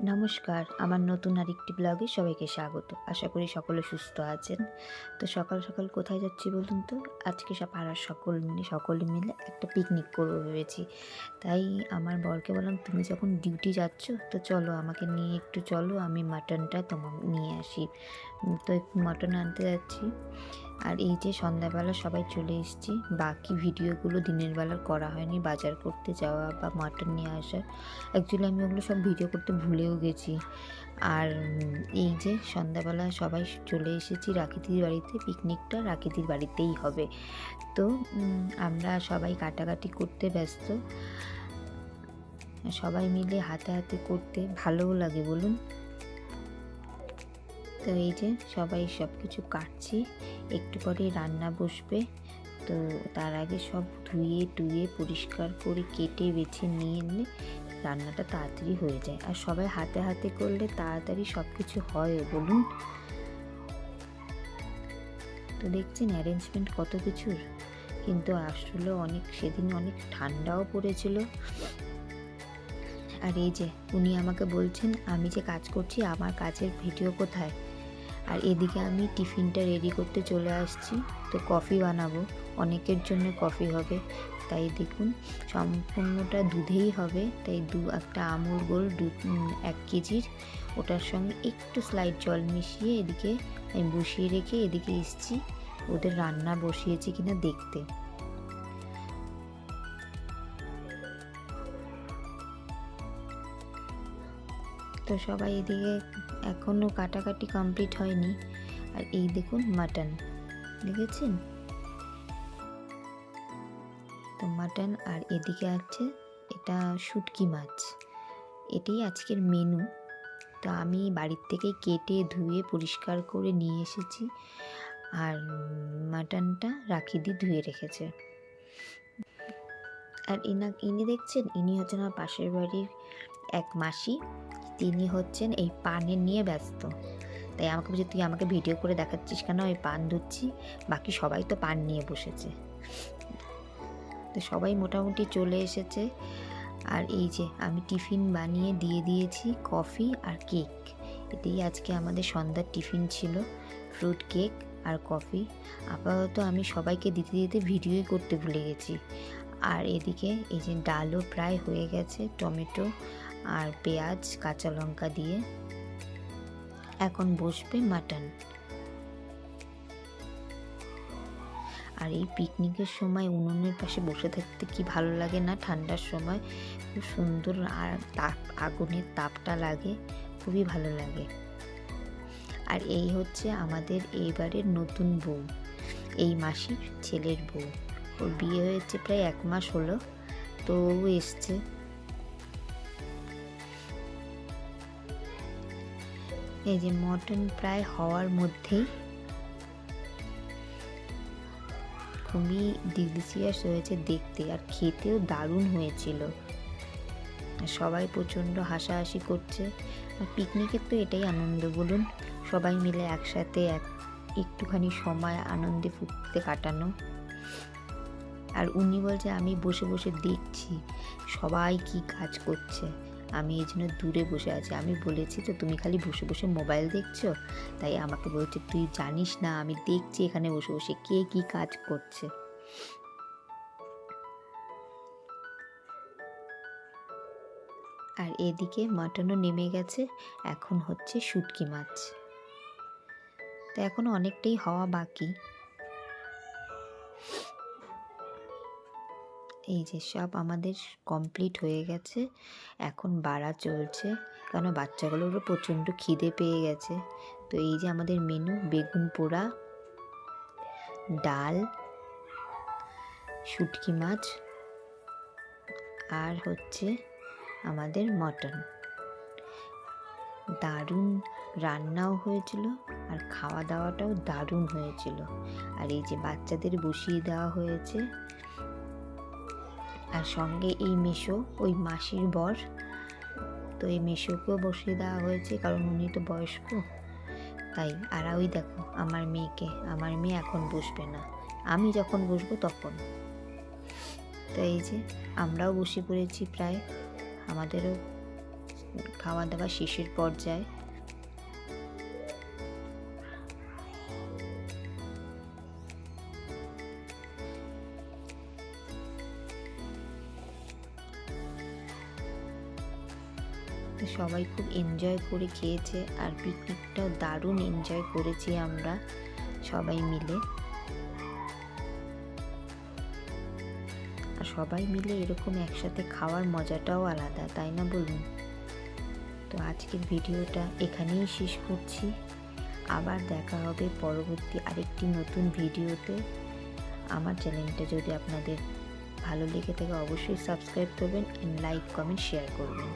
নমস্কার, আমার নতুন আরেকটি ব্লগে সবাইকে স্বাগত। আশা করি সকলে সুস্থ আছেন। তো সকাল সকাল কোথায় যাচ্ছি বলুন তো? আজকে সব পাড়ার সকল মিলে, সকলে মিলে একটা পিকনিক করব ভেবেছি। তাই আমার বরকে বললাম, তুমি যখন ডিউটি যাচ্ছ, তো চলো আমাকে নিয়ে একটু চলো, আমি মাটনটা তোমার নিয়ে আসি। তো একটু মাটন আনতে যাচ্ছি। আর এই যে সন্ধ্যাবেলা সবাই চলে এসেছি, বাকি ভিডিওগুলো দিনের বেলা করা হয়নি, বাজার করতে যাওয়া বা মাটন নিয়ে আসা। অ্যাকচুয়ালি আমি ওগুলো সব ভিডিও করতে ভুলেও গেছি। আর এই যে সন্ধ্যাবেলা সবাই চলে এসেছি রাখিদির বাড়িতে পিকনিকটা রাখিদির বাড়িতেই হবে। তো আমরা সবাই কাটাকাটি করতে ব্যস্ত। সবাই মিলে হাতে হাতে করতে ভালোও লাগে বলুন। তো এই যে সবাই সব কিছু কাটছি। একটু পরে রান্না বসবে। তো তার আগে সব ধুয়ে টুয়ে পরিষ্কার করে কেটে বেছে নিয়ে নিলে রান্নাটা তাড়াতাড়ি হয়ে যায়। আর সবাই হাতে হাতে করলে তাড়াতাড়ি সব কিছু হয় বলুন। তো দেখছেন অ্যারেঞ্জমেন্ট কত কিছুর? কিন্তু আসলে অনেক, সেদিন অনেক ঠান্ডাও পড়েছিল। আর এই যে উনি আমাকে বলছেন, আমি যে কাজ করছি, আমার কাজের ভিডিও কোথায়? আর এদিকে আমি টিফিনটা রেডি করতে চলে আসছি। তো কফি বানাবো। অনেকের জন্য কফি হবে। তাই দেখুন, সম্পূর্ণটা দুধেই হবে। তাই দু একটা আমুল গোল, দু এক কেজির। ওটার সঙ্গে একটু স্লাইড জল মিশিয়ে এদিকে আমি বসিয়ে রেখে এদিকে এসছি। ওদের রান্না বসিয়েছি কিনা দেখতে। তো সবাই এদিকে এখনও কাটাকাটি কমপ্লিট হয়নি। আর এই দেখুন মাটন, দেখেছেন? তো মাটন আর এদিকে আছে এটা শুটকি মাছ। এটাই আজকের মেনু তো আমি বাড়ির থেকে কেটে ধুয়ে পরিষ্কার করে নিয়ে এসেছি আর মাটনটা রাখিদি ধুয়ে রেখেছে। আর ইনা, ইনি দেখছেন? ইনি হচ্ছেন আমার পাশের বাড়ির এক মাসি। তিনি হচ্ছেন এই পানের নিয়ে ব্যস্ত। তাই আমাকে বলছে, তুই আমাকে ভিডিও করে দেখাচ্ছিস কেন? ওই পান ধুচ্ছি, বাকি সবাই তো পান নিয়ে বসেছে। তো সবাই মোটামুটি চলে এসেছে। আর এই যে, আমি টিফিন বানিয়ে দিয়ে দিয়েছি কফি আর কেক। এটাই আজকে আমাদের সন্ধ্যার টিফিন ছিল, ফ্রুট কেক আর কফি। আপাতত আমি সবাইকে দিতে দিতে ভিডিওই করতে ভুলে গেছি। আর এদিকে এই যে, ডালও প্রায় হয়ে গেছে, টমেটো আর পেঁয়াজ, কাঁচা লঙ্কা দিয়ে এখন বসবে মাটন আর এই পিকনিকের সময় উনুনের পাশে বসে থাকতে কি ভালো লাগে না? ঠান্ডার সময় খুব সুন্দর আর তাপ, আগুনের তাপটা লাগে, খুবই ভালো লাগে। আর এই হচ্ছে আমাদের এইবারের নতুন বউ। এই মাসির ছেলের বউ। ওর বিয়ে হয়েছে প্রায় এক মাস হলো, তো ও এসছে। এই যে মটন প্রায় হওয়ার মধ্যেই খুবই ডিলিশিয়াস হয়েছে দেখতে আর খেতেও দারুণ হয়েছিল। সবাই প্রচণ্ড হাসাহাসি করছে। আর পিকনিকের তো এটাই আনন্দ, বলুন। সবাই মিলে একসাথে এক, একটুখানি সময় আনন্দে ফুটতে কাটানো। আর উনি বলছে, আমি বসে বসে দেখছি সবাই কি কাজ করছে। আমি এই জন্য দূরে বসে আছি। আমি বলেছি তো, তুমি খালি বসে বসে মোবাইল দেখছ? তাই আমাকে বলছে, তুই জানিস না, আমি দেখছি এখানে বসে বসে কে কি কাজ করছে। আর এদিকে মাটনও নেমে গেছে, এখন হচ্ছে শুটকি মাছ। তো এখনও অনেকটাই হওয়া বাকি। এই যে সব আমাদের কমপ্লিট হয়ে গেছে। এখন বাড়া চলছে। কারণ বাচ্চাগুলোরও প্রচণ্ড খিদে পেয়ে গেছে। তো এই যে আমাদের মেনু, বেগুন পোড়া, ডাল, শুটকি মাছ আর হচ্ছে আমাদের মটন। দারুণ রান্নাও হয়েছিল আর খাওয়া দাওয়াটাও দারুণ হয়েছিল। আর এই যে বাচ্চাদের বসিয়ে দেওয়া হয়েছে আর সঙ্গে এই মেশো, ওই মাসির বর। তো এই মেশোকেও বসিয়ে দেওয়া হয়েছে, কারণ উনি তো বয়স্ক। তাই, আর ওই দেখো, আমার মেয়েকে, আমার মেয়ে এখন বসবে না। আমি যখন বসবো তখন। তো এই যে, আমরাও বসে পড়েছি প্রায়। আমাদেরও খাওয়া দাওয়া শেষের পর্যায়ে। তো সবাই খুব এনজয় করে খেয়েছে আর পিকনিকটাও দারুণ এনজয় করেছি আমরা সবাই মিলে। আর সবাই মিলে এরকম একসাথে খাওয়ার মজাটাও আলাদা, তাই না বলুন? তো আজকের ভিডিওটা এখানেই শেষ করছি। আবার দেখা হবে পরবর্তী আরেকটি নতুন ভিডিওতে। আমার চ্যানেলটা যদি আপনাদের ভালো লেগে থাকে অবশ্যই সাবস্ক্রাইব করবেন লাইক কমেন্ট শেয়ার করবেন।